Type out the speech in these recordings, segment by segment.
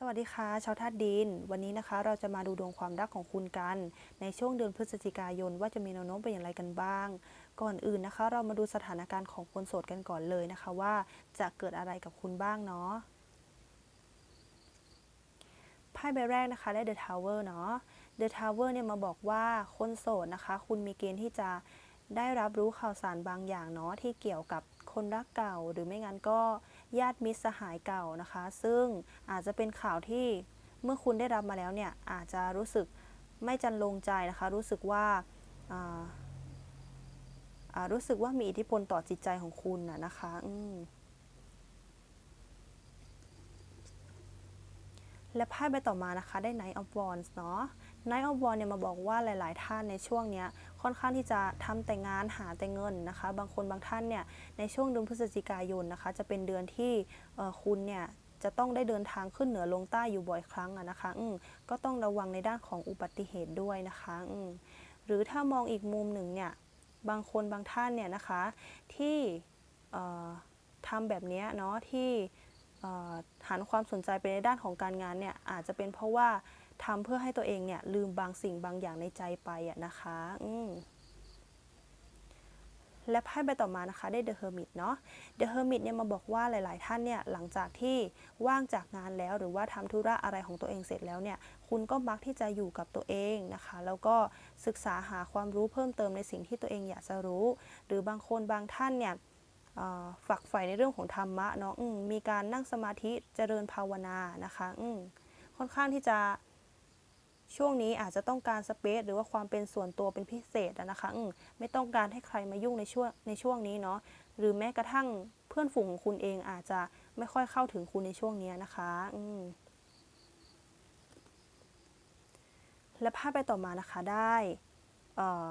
สวัสดีค่ะชาวธาตุดิน วันนี้นะคะ เราจะมาดูดวงความรักของคุณกัน ในช่วงเดือนพฤศจิกายนว่าจะมีแนวโน้มเป็นอย่างไรกันบ้าง ก่อนอื่นนะคะ เรามาดูสถานการณ์ของคนโสดกันก่อนเลยนะคะว่าจะเกิดอะไรกับคุณบ้างเนาะไพ่ใบแรกนะคะได้ The Tower เนาะ The Tower เนี่ยมาบอกว่าคนโสดนะคะ คุณมีเกณฑ์ที่จะ ได้รับรู้ข่าวสารบางอย่างเนาะที่เกี่ยวกับคนรักเก่า หรือไม่งั้นก็ญาติมิตรสหายเก่านะคะ ซึ่งอาจจะเป็นข่าวที่เมื่อคุณได้รับมาแล้วเนี่ยอาจจะรู้สึกไม่จันลงใจนะคะ รู้สึกว่าาารู้สึกว่ามีอิทธิพลต่อจิตใจของคุณนะนะคะอืม และไพ่ใบต่อมานะคะได้ Knight of Wands เนาะ Knight of Wands เนี่ยมาบอกว่าหลาย ๆ ท่านในช่วงเนี้ยค่อนข้างที่จะทำแต่งานหาแต่เงินนะคะ บางคนบางท่านเนี่ยในช่วงเดือนพฤศจิกายนนะคะ จะเป็นเดือนที่คุณเนี่ยจะต้องได้เดินทางขึ้นเหนือลงใต้อยู่บ่อยครั้งอะนะคะ อืก็ต้องระวังในด้านของอุบัติเหตุด้วยนะคะอืหรือถ้ามองอีกมุมหนึ่งเนี่ยบางคนบางท่านเนี่ยนะคะที่ทำแบบนี้เนาะที่ หันความสนใจไปในด้านของการงานเนี่ยอาจจะเป็นเพราะว่าทำเพื่อให้ตัวเองเนี่ยลืมบางสิ่งบางอย่างในใจไปอะนะคะอืและไพ่ใบต่อมานะคะได้ The Hermit เนาะ The Hermit เนี่ยมาบอกว่าหลาย ๆ ท่านเนี่ยหลังจากที่ว่างจากงานแล้ว หรือว่าทำธุระอะไรของตัวเองเสร็จแล้วเนี่ยคุณก็มักที่จะอยู่กับตัวเองนะคะ แล้วก็ศึกษาหาความรู้เพิ่มเติมในสิ่งที่ตัวเองอยากจะรู้ หรือบางคนบางท่านเนี่ย ฝักใฝ่ในเรื่องของธรรมะเนาะมีการนั่งสมาธิเจริญภาวนานะคะค่อนข้างที่จะช่วงนี้อาจจะต้องการสเปซหรือว่าความเป็นส่วนตัวเป็นพิเศษนะคะไม่ต้องการให้ใครมายุ่งในช่วงในช่วงนี้เนาะหรือแม้กระทั่งเพื่อนฝูงของคุณเองอาจจะไม่ค่อยเข้าถึงคุณในช่วงนี้นะคะและภาพไปต่อมานะคะได้เอ่อ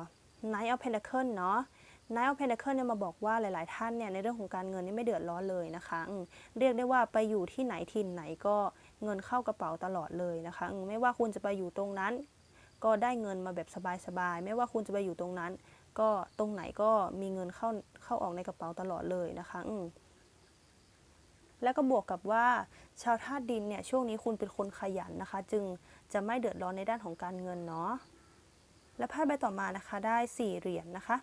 Knight of Pentacles เนาะ Knight of Pentacles เนี่ยมาบอกว่าหลายๆ ท่านเนี่ยในเรื่องของการเงินนี่ไม่เดือดร้อนเลยนะคะเรียกได้ว่าไปอยู่ที่ไหนถิ่นไหนก็เงินเข้ากระเป๋าตลอดเลยนะคะไม่ว่าคุณจะไปอยู่ตรงนั้น ก็ได้เงินมาแบบสบายๆไม่ว่าคุณจะไปอยู่ตรงนั้น ก็ตรงไหนก็มีเงินเข้าเข้าออกในกระเป๋าตลอดเลยนะคะอืแล้วก็บวกกับว่าชาวธาตุดินเนี่ยช่วงนี้คุณเป็นคนขยันนะคะ จึงจะไม่เดือดร้อนในด้านของการเงินเนาะและไพ่ใบต่อมานะคะได้สี่เหรียญนะคะ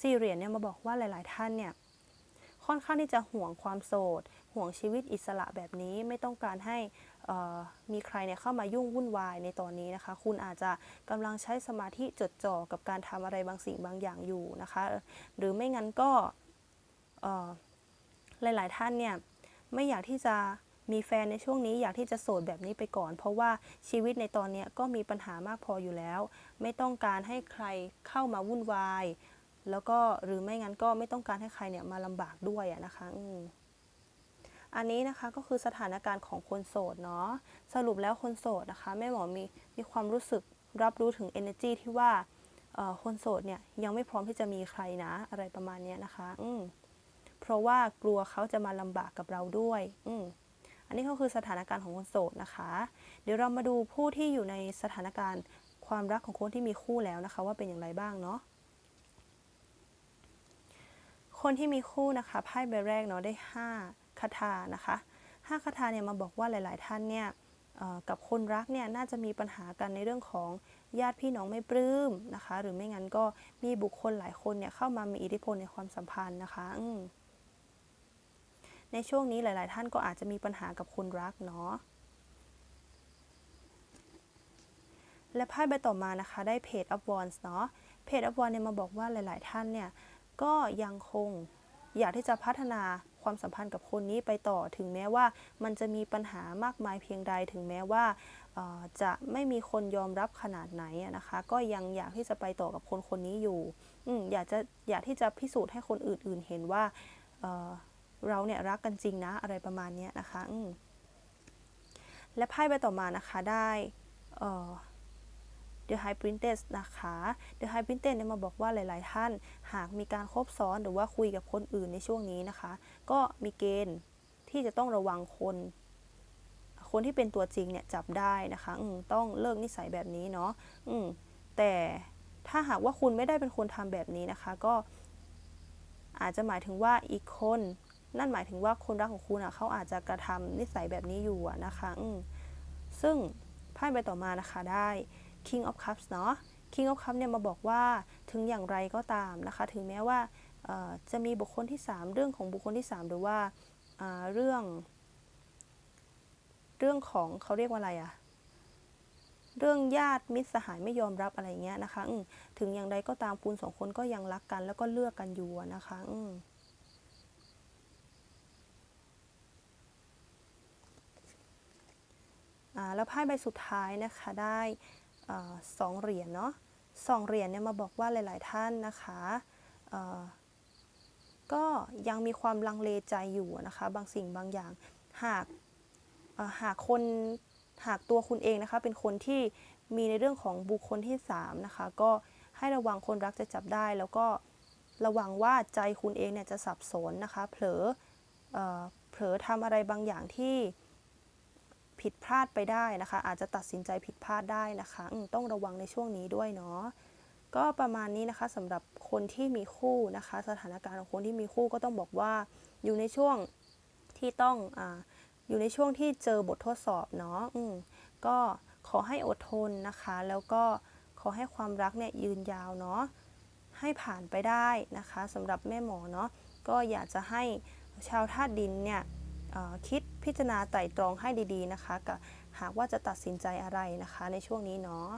สี่เรียญเนี่ยมาบอกว่าหลาย ๆ ท่านเนี่ยค่อนข้างที่จะห่วงความโสด ห่วงชีวิตอิสระแบบนี้ไม่ต้องการให้มีใครเนี่ยเข้ามายุ่งวุ่นวายในตอนนี้นะคะ คุณอาจจะกำลังใช้สมาธิจดจ่อกับการทำอะไรบางสิ่งบางอย่างอยู่นะคะ หรือไม่งั้นก็หลาย ๆ ท่านเนี่ยไม่อยากที่จะมีแฟนในช่วงนี้อยากที่จะโสดแบบนี้ไปก่อน เพราะว่าชีวิตในตอนนี้ก็มีปัญหามากพออยู่แล้ว ไม่ต้องการให้ใครเข้ามาวุ่นวาย แล้วก็หรือไม่งั้นก็ไม่ต้องการให้ใครเนี่ยมาลำบากด้วยะนะคะอือันนี้นะคะก็คือสถานการณ์ของคนโสดเนาะสรุปแล้วคนโสดนะคะแม่หมอมีมีความรู้สึกรับรู้ถึง energy ที่ว่าคนโสดเนี่ยยังไม่พร้อมที่จะมีใครนะอะไรประมาณนี้นะคะอืเพราะว่ากลัวเขาจะมาลำบากกับเราด้วยอือันนี้ก็คือสถานการณ์ของคนโสดนะคะ เดี๋ยวเรามาดูผู้ที่อยู่ในสถานการณ์ความรักของคนที่มีคู่แล้วนะคะ ว่าเป็นอย่างไรบ้างเนาะ คนที่มีคู่นะคะไพ่ใบแรกเนาะได้ 5 คาถานะคะ 5 คาถาเนี่ยมาบอกว่าหลาย ๆ ท่านเนี่ยกับคนรักเนี่ยน่าจะมีปัญหากันในเรื่องของญาติพี่น้องไม่ปลื้มนะคะ หรือไม่งั้นก็มีบุคคลหลายคนเนี่ยเข้ามามีอิทธิพลในความสัมพันธ์นะคะในช่วงนี้หลาย ๆ ท่านก็อาจจะมีปัญหากับคนรักเนาะและไพ่ใบต่อมานะคะ ได้เพจ of Wands เนาะเพจ of Wands เนี่ยมาบอกว่าหลาย ๆ ท่านเนี่ย ก็ยังคงอยากที่จะพัฒนาความสัมพันธ์กับคนนี้ไปต่อถึงแม้ว่ามันจะมีปัญหามากมายเพียงใดถึงแม้ว่าจะไม่มีคนยอมรับขนาดไหนนะคะ ก็ยังอยากที่จะไปต่อกับคนคนนี้อยู่อือยากจะอยากที่จะพิสูจน์ให้คนอื่นๆเห็นว่าเเราเนี่ยรักกันจริงนะอะไรประมาณนี้นะคะและไพ่ใบต่อมานะคะได้ The High Princess นะคะ The High Princess เนี่ยมาบอกว่าหลาย ๆ ท่าน หากมีการคบซ้อนหรือว่าคุยกับคนอื่นในช่วงนี้นะคะ ก็มีเกณฑ์ที่จะต้องระวังคน คนที่เป็นตัวจริงเนี่ยจับได้นะคะอืต้องเลิกนิสัยแบบนี้เนาะอืแต่ถ้าหากว่าคุณไม่ได้เป็นคนทำแบบนี้นะคะ ก็อาจจะหมายถึงว่าอีกคน นั่นหมายถึงว่าคนรักของคุณอะเขาอาจจะกระทำนิสัยแบบนี้อยู่นะคะ อืซึ่งไพ่ใบต่อมานะคะได้ King of Cups เนาะ King of Cups เนี่ยมาบอกว่าถึงอย่างไรก็ตามนะคะ ถึงแม้ว่าจะมีบุคคลที่ 3 เรื่องของบุคคลที่ 3 หรือว่าเรื่อง เรื่องของเขาเรียกว่าอะไรอะเรื่องญาติมิตรสหายไม่ยอมรับอะไรเงี้ยนะคะถึงอย่างไรก็ตามคุณสองคนก็ยังรักกัน แล้วก็เลือกกันอยู่นะคะอืแล้วไพ่ใบสุดท้ายนะคะได้ สองเหรียญเนาะสองเหรียญเนี่ยมาบอกว่าหลาย ๆ ท่านนะคะก็ยังมีความลังเลใจอยู่นะคะ บางสิ่งบางอย่างหากหากคนหากตัวคุณเองนะคะ เป็นคนที่มีในเรื่องของบุคคลที่3นะคะก็ให้ระวังคนรักจะจับได้ แล้วก็ระวังว่าใจคุณเองเนี่ยจะสับสนนะคะ เผลออเผลอทำอะไรบางอย่างที่ ผิดพลาดไปได้นะคะ อาจจะตัดสินใจผิดพลาดได้นะคะต้องระวังในช่วงนี้ด้วยเนาะก็ประมาณนี้นะคะสำหรับคนที่มีคู่นะคะ สถานการณ์ของคนที่มีคู่ก็ต้องบอกว่าอยู่ในช่วงที่ต้องออยู่ในช่วงที่เจอบททดสอบเนาะก็ขอให้อดทนนะคะ แล้วก็ขอให้ความรักเนี่ยยืนยาวเนาะให้ผ่านไปได้นะคะสำหรับแม่หมอเนาะก็อยากจะให้ชาวธาตุดินเนี่ยคิด พิจารณาไตร่ตรองให้ดีๆนะคะกับหากว่าจะตัดสินใจอะไรนะคะ ในช่วงนี้เนาะ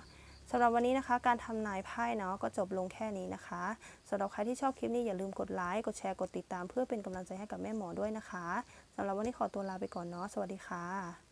สำหรับวันนี้นะคะ การทำนายไพ่เนาะก็จบลงแค่นี้นะคะสำหรับใครที่ชอบคลิปนี้อย่าลืมกดไลค์กดแชร์กดติดตามเพื่อเป็นกำลังใจให้กับแม่หมอด้วยนะคะสำหรับวันนี้ขอตัวลาไปก่อนเนาะสวัสดีค่ะ